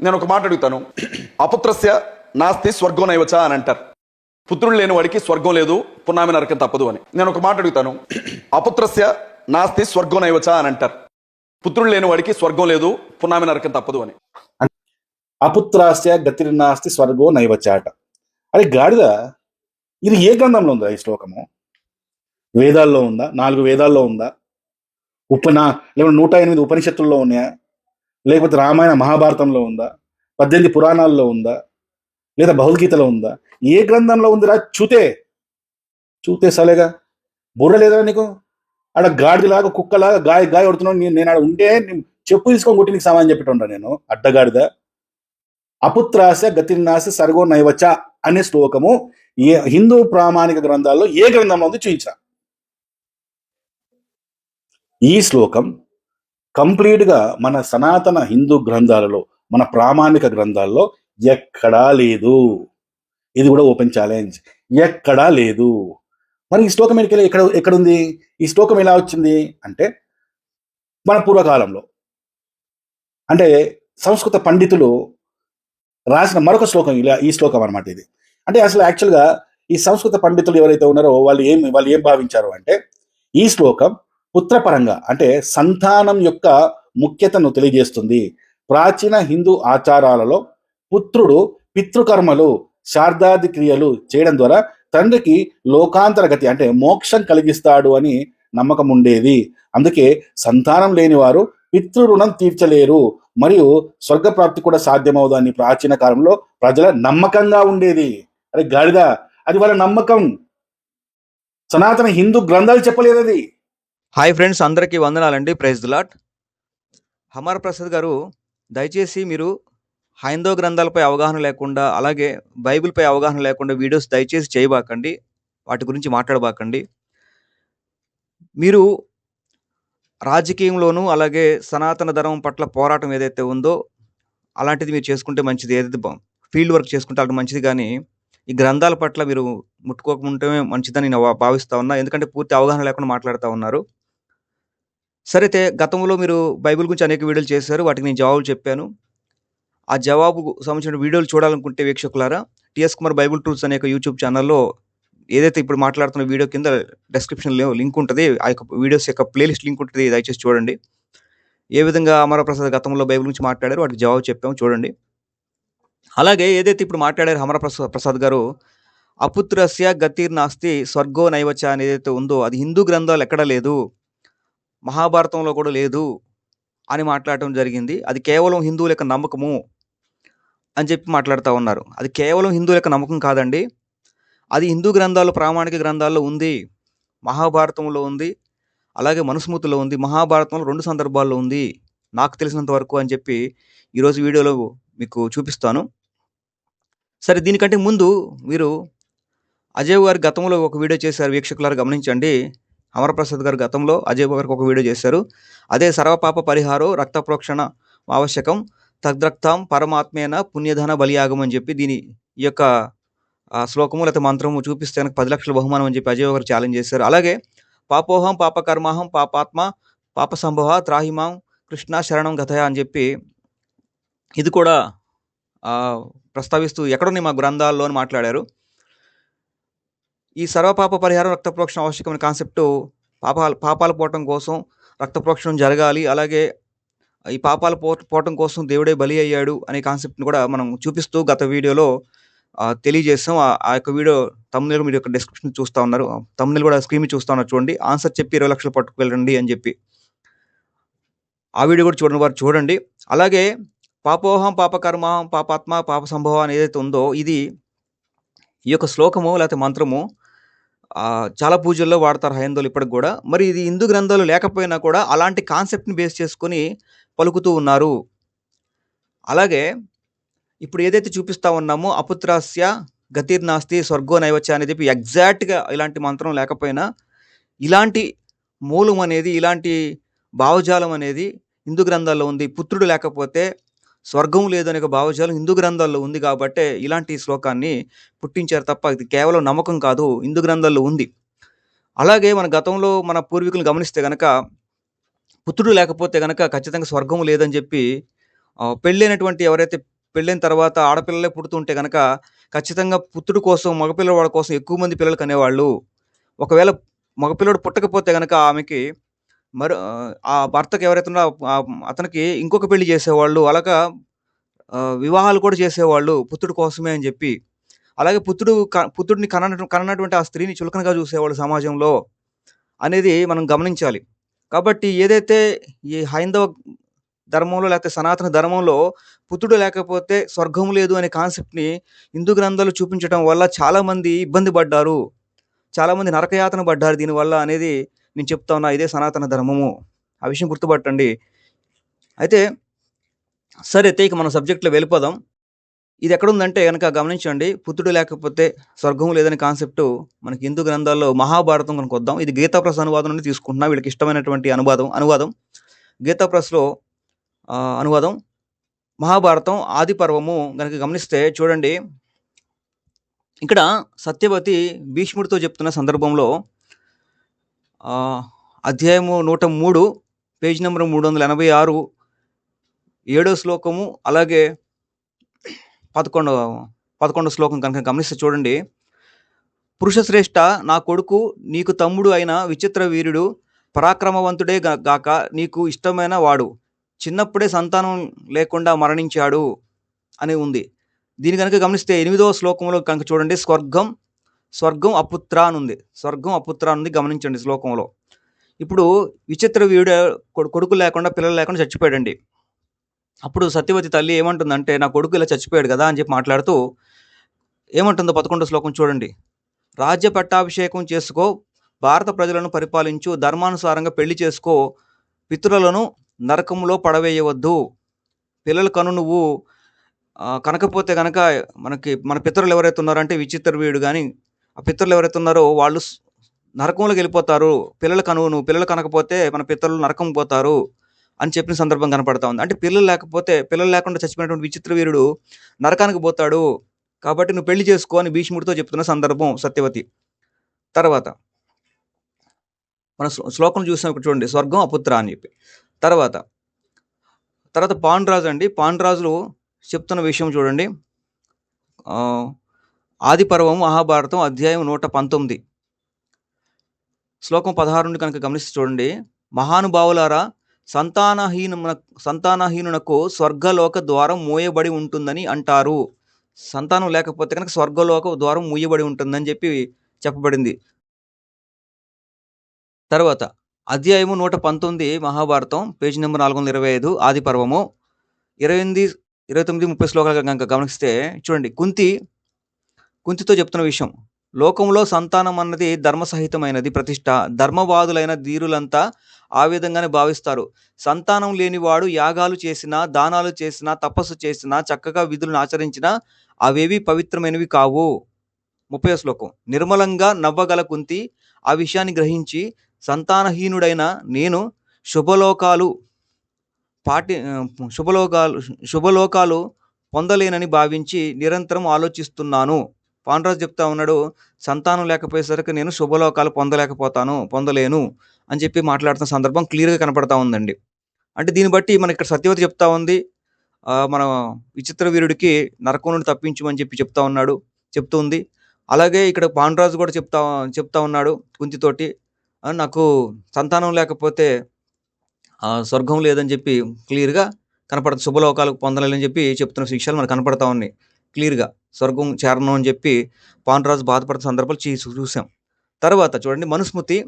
నేను ఒక మాట అడుగుతాను. అపుత్రస్య నాస్తి స్వర్గం నైవచా అని అంటారు. పుత్రుడు లేని వాడికి స్వర్గం లేదు పునామి నరకం తప్పదు అని. నేను ఒక మాట అడుగుతాను. అపుత్రస్య నాస్తి స్వర్గం నైవచా అని అంటారు. పుత్రుడు లేని వాడికి స్వర్గం లేదు పునామి నరకం తప్పదు అని. అపుత్రాస్య గతిర్నాస్తి స్వర్గో నైవచాట అరే గాడిద ఇది ఏ గ్రంథంలో ఉందా ఈ శ్లోకము? వేదాల్లో ఉందా? నాలుగు వేదాల్లో ఉందా? ఉపనా లేకపోతే నూట ఎనిమిది ఉపనిషత్తుల్లో ఉన్నాయా? లేకపోతే రామాయణ మహాభారతంలో ఉందా? పద్దెనిమిది పురాణాల్లో ఉందా? లేదా భగవద్గీతలో ఉందా? ఏ గ్రంథంలో ఉందిరా? చూతే. చూతే సలేగా. బుర్ర లేదా నీకు? ఆడ గాడిదలాగా కుక్కలాగా గాయ గాయ కొడుతున్నావు. నేను నేను ఆడ ఉంటే చెప్పు తీసుకొని కొట్టి నీకు సామాన్ చెప్పిట్టుంటా నేను. అడ్డగాడిద. అపుత్రాస గతిర్నాశ సర్గో నైవచ అనే శ్లోకము ఏ హిందూ ప్రామాణిక గ్రంథాల్లో ఏ గ్రంథంలో ఉంది చూయించా ఈ శ్లోకం కంప్లీట్గా మన సనాతన హిందూ గ్రంథాలలో మన ప్రామాణిక గ్రంథాల్లో ఎక్కడా లేదు. ఇది కూడా ఓపెన్ ఛాలెంజ్. ఎక్కడా లేదు. మరి ఈ శ్లోకం ఎక్కడ ఎక్కడ ఎక్కడుంది? ఈ శ్లోకం ఎలా వచ్చింది? అంటే మన పూర్వకాలంలో. అంటే సంస్కృత పండితులు రాసిన మరొక శ్లోకం ఇలా ఈ శ్లోకం అనమాట ఇది. అంటే అసలు యాక్చువల్గా ఈ సంస్కృత పండితులు ఎవరైతే ఉన్నారో వాళ్ళు ఏం వాళ్ళు ఏం భావించారు అంటే ఈ శ్లోకం పుత్రపరంగా అంటే సంతానం యొక్క ముఖ్యతను తెలియజేస్తుంది. ప్రాచీన హిందూ ఆచారాలలో పుత్రుడు పితృకర్మలు శారదాది క్రియలు చేయడం ద్వారా తండ్రికి లోకాంతరగతి అంటే మోక్షం కలిగిస్తాడు అని నమ్మకం ఉండేది. అందుకే సంతానం లేని వారు పితృ రుణం తీర్చలేరు. మరియు స్వర్గప్రాప్తి కూడా సాధ్యమవుదని ప్రాచీన కాలంలో ప్రజల నమ్మకంగా ఉండేది. అరే గాడిద అది వాళ్ళ నమ్మకం. సనాతన హిందూ గ్రంథాలు చెప్పలేదు అది. హాయ్ ఫ్రెండ్స్ అందరికీ వందనాలండి. ప్రైజ్ దులాట్ హమార్ ప్రసాద్ గారు దయచేసి మీరు హైందవ గ్రంథాలపై అవగాహన లేకుండా అలాగే బైబిల్పై అవగాహన లేకుండా వీడియోస్ దయచేసి చేయబాకండి. వాటి గురించి మాట్లాడబాకండి. మీరు రాజకీయంలోనూ అలాగే సనాతన ధర్మం పట్ల పోరాటం ఏదైతే ఉందో అలాంటిది మీరు చేసుకుంటే మంచిది. ఏదైతే ఫీల్డ్ వర్క్ చేసుకుంటే అలాంటి మంచిది. కానీ ఈ గ్రంథాల పట్ల మీరు ముట్టుకోకుంటే మంచిదని నేను భావిస్తా ఉన్నా. ఎందుకంటే పూర్తి అవగాహన లేకుండా మాట్లాడుతూ ఉన్నారు. సరే అయితే గతంలో మీరు బైబిల్ గురించి అనేక వీడియోలు చేశారు వాటికి నేను జవాబులు చెప్పాను. ఆ జవాబుకు సంబంధించిన వీడియోలు చూడాలనుకుంటే వీక్షకులారా టిఎస్ కుమార్ బైబిల్ టూల్స్ అనే యూట్యూబ్ ఛానల్లో ఏదైతే ఇప్పుడు మాట్లాడుతున్న వీడియో కింద డిస్క్రిప్షన్లో లింక్ ఉంటుంది ఆ యొక్క వీడియోస్ యొక్క ప్లేలిస్ట్ లింక్ ఉంటుంది దయచేసి చూడండి. ఏ విధంగా అమరప్రసాద్ గతంలో బైబిల్ గురించి మాట్లాడారు వాటికి జవాబు చెప్పాము చూడండి. అలాగే ఏదైతే ఇప్పుడు మాట్లాడారు అమరప్రసాద్ ప్రసాద్ గారు అపుత్రస్య గతిర్ నాస్తి స్వర్గో నైవచ అని ఏదైతే ఉందో అది హిందూ గ్రంథాలు ఎక్కడా లేదు. మహాభారతంలో కూడా లేదు అని మాట్లాడటం జరిగింది. అది కేవలం హిందువుల యొక్క నమ్మకము అని చెప్పి మాట్లాడుతూ ఉన్నారు. అది కేవలం హిందువుల యొక్క నమ్మకం కాదండి. అది హిందూ గ్రంథాలు ప్రామాణిక గ్రంథాల్లో ఉంది. మహాభారతంలో ఉంది. అలాగే మనుస్మృతిలో ఉంది. మహాభారతంలో రెండు సందర్భాల్లో ఉంది. నాకు తెలిసినంత వరకు అని చెప్పి ఈరోజు వీడియోలో మీకు చూపిస్తాను. సరే దీనికంటే ముందు మీరు అజయ్ గారు గతంలో ఒక వీడియో చేశారు. వీక్షకులారు గమనించండి. అమరప్రసాద్ గారు గతంలో అజయ్ గారికి ఒక వీడియో చేశారు. అదే సర్వపాప పరిహారం రక్త ప్రోక్షణ ఆవశ్యకం తద్రక్తాం పరమాత్మేన పుణ్యధన బలియాగం అని చెప్పి దీని ఈ యొక్క శ్లోకము లేకపోతే మంత్రము చూపిస్తే కనుక పది లక్షల బహుమానం అని చెప్పి అజయ్ గారు ఛాలెంజ్ చేశారు. అలాగే పాపోహం పాపకర్మాహం పాపాత్మ పాప సంభవ త్రాహిమాం కృష్ణ శరణం గతయ అని చెప్పి ఇది కూడా ప్రస్తావిస్తూ ఎక్కడున్నాయి మా గ్రంథాల్లో అని మాట్లాడారు. ఈ సర్వపాప పరిహారం రక్త ప్రోక్షణ ఆవశ్యకమైన కాన్సెప్ట్ పాపాలు పాపాలు పోవటం కోసం రక్త ప్రోక్షణం జరగాలి. అలాగే ఈ పాపాలు పో పోవటం కోసం దేవుడే బలి అయ్యాడు అనే కాన్సెప్ట్ని కూడా మనం చూపిస్తూ గత వీడియోలో తెలియజేస్తాం ఆ యొక్క వీడియో తమ్ముళ్ళు మీరు యొక్క డిస్క్రిప్షన్ చూస్తూ ఉన్నారు. తమ్ముళ్ళు కూడా స్క్రీన్ చూస్తూ ఉన్నారు చూడండి. ఆన్సర్ చెప్పి ఇరవై లక్షలు పట్టుకు వెళ్ళండి అని చెప్పి. ఆ వీడియో కూడా చూడండి వారు చూడండి. అలాగే పాపోహం పాపకర్మహం పాపాత్మ పాప సంభవం ఏదైతే ఉందో ఇది ఈ యొక్క శ్లోకము లేకపోతే మంత్రము చాలా పూజల్లో వాడతారు హైందవులు ఇప్పటికి కూడా. మరి ఇది హిందూ గ్రంథాలు లేకపోయినా కూడా అలాంటి కాన్సెప్ట్ని బేస్ చేసుకొని పలుకుతూ ఉన్నారు. అలాగే ఇప్పుడు ఏదైతే చూపిస్తా ఉన్నామో అపుత్రాస్య గతిర్నాస్తి స్వర్గో నైవచ్చ అనేది చెప్పి ఎగ్జాక్ట్గా ఇలాంటి మంత్రం లేకపోయినా ఇలాంటి మూలం అనేది ఇలాంటి భావజాలం అనేది హిందూ గ్రంథాల్లో ఉంది. పుత్రుడు లేకపోతే స్వర్గం లేదనే ఒక భావజాలం హిందూ గ్రంథాల్లో ఉంది కాబట్టే ఇలాంటి శ్లోకాన్ని పుట్టించారు తప్ప ఇది కేవలం నమ్మకం కాదు హిందూ గ్రంథాల్లో ఉంది అలాగే మన గతంలో మన పూర్వీకులు గమనిస్తే గనక పుత్రుడు లేకపోతే గనక ఖచ్చితంగా స్వర్గం లేదని చెప్పి పెళ్ళైనటువంటి ఎవరైతే పెళ్ళైన తర్వాత ఆడపిల్లలే పుడుతుంటే గనక ఖచ్చితంగా పుత్రుడు కోసం మగపిల్లవాడి కోసం ఎక్కువ మంది పిల్లలు కనేవాళ్ళు. ఒకవేళ మగపిల్లడు పుట్టకపోతే గనక ఆమెకి మరో ఆ భర్తకి ఎవరైతే ఉన్నారో అతనికి ఇంకొక పెళ్ళి చేసేవాళ్ళు. అలాగా వివాహాలు కూడా చేసేవాళ్ళు పుత్రుడు కోసమే అని చెప్పి అలాగే పుత్రుడు క పుత్రుడిని కన కననటువంటి ఆ స్త్రీని చులకనగా చూసేవాళ్ళు సమాజంలో అనేది మనం గమనించాలి. కాబట్టి ఏదైతే ఈ హైందవ ధర్మంలో లేకపోతే సనాతన ధర్మంలో పుత్రుడు లేకపోతే స్వర్గం లేదు అనే కాన్సెప్ట్‌ని హిందూ గ్రంథాలు చూపించటం వల్ల చాలామంది ఇబ్బంది పడ్డారు. చాలామంది నరకయాతన పడ్డారు దీనివల్ల అనేది నేను చెప్తా ఉన్నా. ఇదే సనాతన ధర్మము. ఆ విషయం గుర్తుపట్టండి. అయితే సరే అయితే ఇక మన సబ్జెక్ట్‌లో వెళ్ళిపోదాం. ఇది ఎక్కడుందంటే కనుక గమనించండి. పుత్రుడు లేకపోతే స్వర్గం లేదనే కాన్సెప్ట్ మనకి హిందూ గ్రంథాల్లో మహాభారతం కనుకొద్దాం. ఇది గీతాప్రస్ అనువాదం నుండి తీసుకుంటున్నా. వీళ్ళకి ఇష్టమైనటువంటి అనువాదం అనువాదం. గీతాప్రస్లో అనువాదం. మహాభారతం ఆది పర్వము గనక గమనిస్తే చూడండి. ఇక్కడ సత్యవతి భీష్ముడితో చెప్తున్న సందర్భంలో అధ్యాయము నూట మూడు పేజ్ నంబర్ 386 ఏడో శ్లోకము అలాగే 11 11 శ్లోకం కనుక గమనిస్తే చూడండి. పురుషశ్రేష్ట నా కొడుకు నీకు తమ్ముడు అయిన విచిత్ర వీరుడు పరాక్రమవంతుడే గాక నీకు ఇష్టమైన వాడు. చిన్నప్పుడే సంతానం లేకుండా మరణించాడు అని ఉంది. దీని కనుక గమనిస్తే ఎనిమిదవ శ్లోకంలో కనుక చూడండి స్వర్గం, స్వర్గం అపుత్ర అనుంది. స్వర్గం అపుత్ర అనుంది గమనించండి శ్లోకంలో. ఇప్పుడు విచిత్ర వీడు కొడుకు లేకుండా పిల్లలు లేకుండా చచ్చిపోయాడండి. అప్పుడు సత్యవతి తల్లి ఏమంటుందంటే నా కొడుకు ఇలా చచ్చిపోయాడు కదా అని చెప్పి మాట్లాడుతూ ఏమంటుందో 11 శ్లోకం చూడండి. రాజ్య పట్టాభిషేకం చేసుకో, భారత ప్రజలను పరిపాలించు, ధర్మానుసారంగా పెళ్ళి చేసుకో, పితృలను నరకంలో పడవేయవద్దు. పిల్లలు కను నువ్వు కనకపోతే కనుక మనకి మన పితరులు ఎవరైతే ఉన్నారంటే విచిత్ర వీడు కానీ ఆ పితరులు ఎవరైతే ఉన్నారో వాళ్ళు నరకంలోకి వెళ్ళిపోతారు. పిల్లలు కనువును పిల్లలు కనకపోతే మన పితరులు నరకం పోతారు అని చెప్పిన సందర్భం కనపడతా ఉంది. అంటే పిల్లలు లేకపోతే పిల్లలు లేకుండా చచ్చిపోయినటువంటి విచిత్ర వీరుడు నరకానికి పోతాడు. కాబట్టి నువ్వు పెళ్ళి చేసుకో అని భీష్ముడితో చెప్తున్న సందర్భం సత్యవతి. తర్వాత మన శ్లోకం చూసాం చూడండి. స్వర్గం అపుత్ర అని చెప్పి. తర్వాత, తర్వాత పాండురాజు అండి. పాండురాజులు చెప్తున్న విషయం చూడండి. ఆదిపర్వం ఆది పర్వం మహాభారతం అధ్యాయం 119 శ్లోకం 16 నుండి కనుక గమనిస్తే చూడండి. మహానుభావులారా సంతానహీనమున సంతానహీనునకు స్వర్గలోక ద్వారం మూయబడి ఉంటుందని అంటారు. సంతానం లేకపోతే కనుక స్వర్గలోక ద్వారం మూయబడి ఉంటుందని చెప్పి చెప్పబడింది. తర్వాత అధ్యాయము 119 మహాభారతం పేజీ నెంబర్ నాలుగు వందల ఇరవై ఐదు ఆది పర్వము 28, 29, 30 శ్లోకాలు కనుక గమనిస్తే చూడండి. కుంతి కుంతితో చెప్తున్న విషయం. లోకంలో సంతానం అన్నది ధర్మ సహితమైనది ప్రతిష్ట. ధర్మవాదులైన ధీరులంతా ఆ విధంగానే భావిస్తారు. సంతానం లేనివాడు యాగాలు చేసినా, దానాలు చేసినా, తపస్సు చేసినా, చక్కగా విధులను ఆచరించినా అవేవి పవిత్రమైనవి కావు. 30వ శ్లోకం. నిర్మలంగా నవ్వగల కుంతి ఆ విషయాన్ని గ్రహించి సంతానహీనుడైన నేను శుభలోకాలు పాటి శుభలోకాలు శుభలోకాలు పొందలేనని భావించి నిరంతరం ఆలోచిస్తున్నాను. పాండురాజు చెప్తా ఉన్నాడు. సంతానం లేకపోయేసరికి నేను శుభలోకాలు పొందలేకపోతాను, పొందలేను అని చెప్పి మాట్లాడుతున్న సందర్భం క్లియర్‌గా కనపడతా ఉందండి. అంటే దీన్ని బట్టి మనకి ఇక్కడ సత్యవతి చెప్తా ఉంది. మన విచిత్ర వీరుడికి నరకం నుండి తప్పించమని చెప్పి చెప్తా ఉన్నాడు. చెప్తూ ఉంది. అలాగే ఇక్కడ పాండురాజు కూడా చెప్తా చెప్తా ఉన్నాడు కుంతితోటి. నాకు సంతానం లేకపోతే స్వర్గం లేదని చెప్పి క్లియర్‌గా కనపడుతుంది. శుభలోకాలు పొందలేనని చెప్పి చెప్తున్న విషయాలు మనకు కనపడతా ఉన్నాయి. క్లియర్‌గా స్వర్గం చేరను అని చెప్పి పాండురాజు బాధపడిన సందర్భాలు చూ చూసాం. తర్వాత చూడండి మనుస్మృతి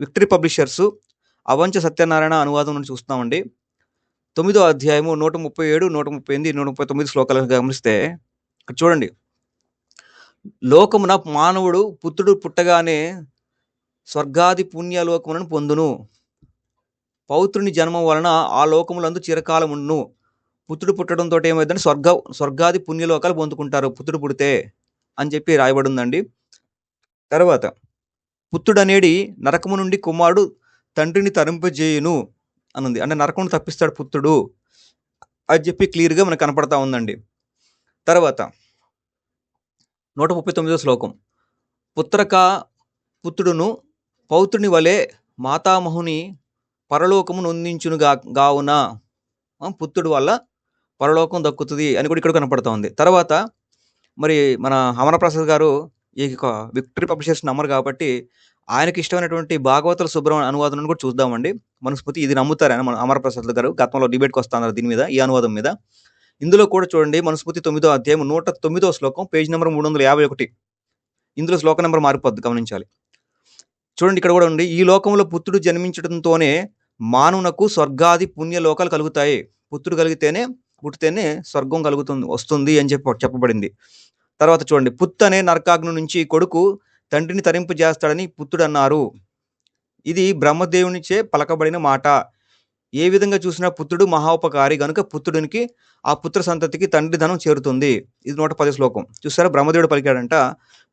విక్టరీ పబ్లిషర్సు అవంచ సత్యనారాయణ అనువాదం నుండి చూస్తామండి తొమ్మిదో అధ్యాయము నూట ముప్పై ఏడు నూట ముప్పై ఎనిమిది నూట ముప్పై తొమ్మిది శ్లోకాలను గమనిస్తే ఇక్కడ చూడండి. లోకమున మానవుడు పుత్రుడు పుట్టగానే స్వర్గాది పుణ్యలోకములను పొందును. పౌత్రుని జన్మం వలన ఆ లోకములందు చిరకాలముండును. పుత్రుడు పుట్టడంతో ఏమవుతుందంటే స్వర్గ స్వర్గాది పుణ్యలోకాలు పొందుకుంటారు పుత్రుడు పుడితే అని చెప్పి రాయబడిందండి. తర్వాత పుత్రుడనేడి నరకము నుండి కుమారుడు తండ్రిని తరింపజేయును అనుంది. అంటే నరకం తప్పిస్తాడు పుత్రుడు అని చెప్పి క్లియర్‌గా మనకు కనపడతా ఉందండి. తర్వాత 139 శ్లోకం. పుత్రక పుత్రుడును పౌత్రుని వలె మాతామహుని పరలోకము నొందించును గా గావున పుత్రుడు వల్ల పరలోకం దక్కుతుంది అని కూడా ఇక్కడ కనపడుతూ ఉంది. తర్వాత మరి మన అమరప్రసాద్ గారు ఈ విక్టరీ పబ్లిషర్స్ నమ్మరు కాబట్టి ఆయనకి ఇష్టమైనటువంటి భాగవతుల సుబ్రహ్మణ్య అనువాదం కూడా చూద్దామండి. మనస్ఫూర్తి ఇది నమ్ముతారని మన అమరప్రసాద్ గారు. గతంలో డిబేట్కి వస్తున్నారు దీని మీద ఈ అనువాదం మీద. ఇందులో కూడా చూడండి మనస్ఫూర్తి తొమ్మిదో అధ్యాయం నూట తొమ్మిదో శ్లోకం పేజ్ నెంబర్ మూడు వందల యాభై ఒకటి. ఇందులో శ్లోక నెంబర్ మారిపోద్ది గమనించాలి. చూడండి ఇక్కడ కూడా ఉంది. ఈ లోకంలో పుత్రుడు జన్మించడంతోనే మానవునకు స్వర్గాది పుణ్య లోకాలు కలుగుతాయి. పుత్రుడు కలిగితేనే పుట్టితేనే స్వర్గం కలుగుతుంది వస్తుంది అని చెప్ప చెప్పబడింది. తర్వాత చూడండి పుత్త అనే నరకాగ్ని నుంచి కొడుకు తండ్రిని తరింపు చేస్తాడని పుత్తుడు అన్నారు ఇది బ్రహ్మదేవునిచే పలకబడిన మాట. ఏ విధంగా చూసినా పుత్రుడు మహోపకారి గనుక పుత్రుడికి ఆ పుత్ర సంతతికి తండ్రి ధనం చేరుతుంది. ఇది నూట పది శ్లోకం. చూసారా బ్రహ్మదేవుడు పలికాడంట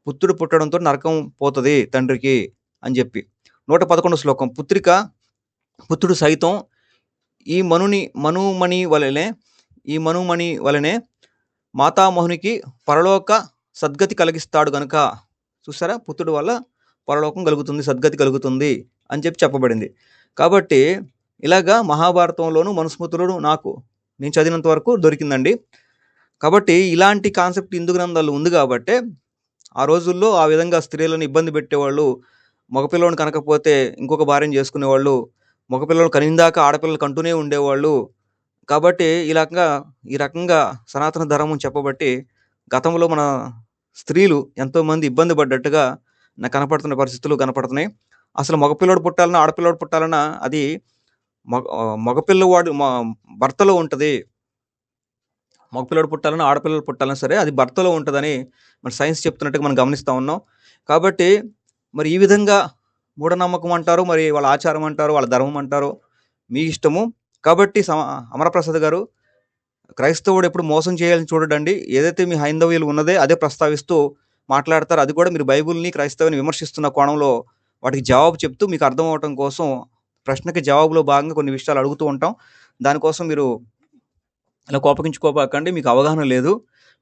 పుత్రుడు పుట్టడంతో నరకం పోతుంది తండ్రికి అని చెప్పి. నూట పదకొండు శ్లోకం. పుత్రిక పుత్రుడు సైతం ఈ మనుని మనుమణి వలనే ఈ మనుమణి వలనే మాతామహునికి పరలోక సద్గతి కలిగిస్తాడు గనుక. చూసారా? పుత్రుడు వల్ల పరలోకం కలుగుతుంది సద్గతి కలుగుతుంది అని చెప్పి చెప్పబడింది. కాబట్టి ఇలాగా మహాభారతంలోను మనుస్మృతులను నాకు నేను చదివినంత వరకు దొరికిందండి. కాబట్టి ఇలాంటి కాన్సెప్ట్ హిందూ గ్రంథాలు ఉంది కాబట్టి ఆ రోజుల్లో ఆ విధంగా స్త్రీలను ఇబ్బంది పెట్టేవాళ్ళు మగపిల్లలను కనకపోతే ఇంకొక భార్యం చేసుకునేవాళ్ళు మగపిల్లలు కనిందాక ఆడపిల్లలు కంటూనే ఉండేవాళ్ళు కాబట్టి ఈ రకంగా ఈ రకంగా సనాతన ధర్మం చెప్పబట్టి గతంలో మన స్త్రీలు ఎంతోమంది ఇబ్బంది పడ్డట్టుగా నాకు కనపడుతున్న పరిస్థితులు కనపడుతున్నాయి. అసలు మగపిల్లడు పుట్టాలన్నా ఆడపిల్లడు పుట్టాలన్నా అది మగ మగపిల్లవాడు భర్తలో ఉంటుంది. మగపిల్లడు పుట్టాలన్నా ఆడపిల్లలు పుట్టాలన్నా సరే అది భర్తలో ఉంటుందని మన సైన్స్ చెప్తున్నట్టుగా మనం గమనిస్తూ ఉన్నాం. కాబట్టి మరి ఈ విధంగా మూఢనమ్మకం అంటారు మరి వాళ్ళ ఆచారం అంటారు వాళ్ళ ధర్మం అంటారు. మీ ఇష్టము. కాబట్టి సమ అమరప్రసాద్ గారు క్రైస్తవుడు ఎప్పుడు మోసం చేయాలని చూడడండి. ఏదైతే మీ హైందవీయులు ఉన్నదే అదే ప్రస్తావిస్తూ మాట్లాడతారు. అది కూడా మీరు బైబిల్ని క్రైస్తవుని విమర్శిస్తున్న కోణంలో వాటికి జవాబు చెప్తూ మీకు అర్థం అవటం కోసం ప్రశ్నకి జవాబులో భాగంగా కొన్ని విషయాలు అడుగుతూ ఉంటాం. దానికోసం మీరు ఇలా కోపగించుకోపాకండి మీకు అవగాహన లేదు.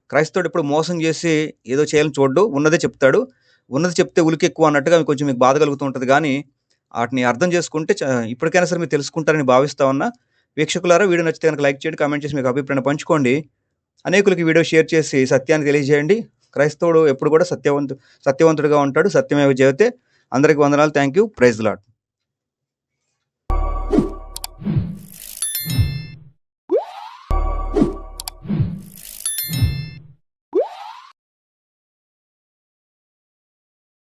క్రైస్తవుడు ఎప్పుడు మోసం చేసి ఏదో చేయాలని చూడ్డు. ఉన్నదే చెప్తాడు. ఉన్నది చెప్తే ఉలికి ఎక్కువ అన్నట్టుగా మీకు కొంచెం మీకు బాధ కలుగుతూ ఉంటుంది. కానీ వాటిని అర్థం చేసుకుంటే చ- ఇప్పటికైనా సరే మీరు తెలుసుకుంటారని భావిస్తా ఉన్నా వీక్షకులారా వీడియో నచ్చితే కనుక లైక్ చేయండి కామెంట్ చేసి మీకు అభిప్రాయం పంచుకోండి. అనేకులకి వీడియో షేర్ చేసి సత్యాన్ని తెలియజేయండి. క్రైస్తవుడు ఎప్పుడు కూడా సత్యవంతు సత్యవంతుడిగా ఉంటాడు సత్యమేవ చేస్తే అందరికి వందనాలు. Thank you praise lot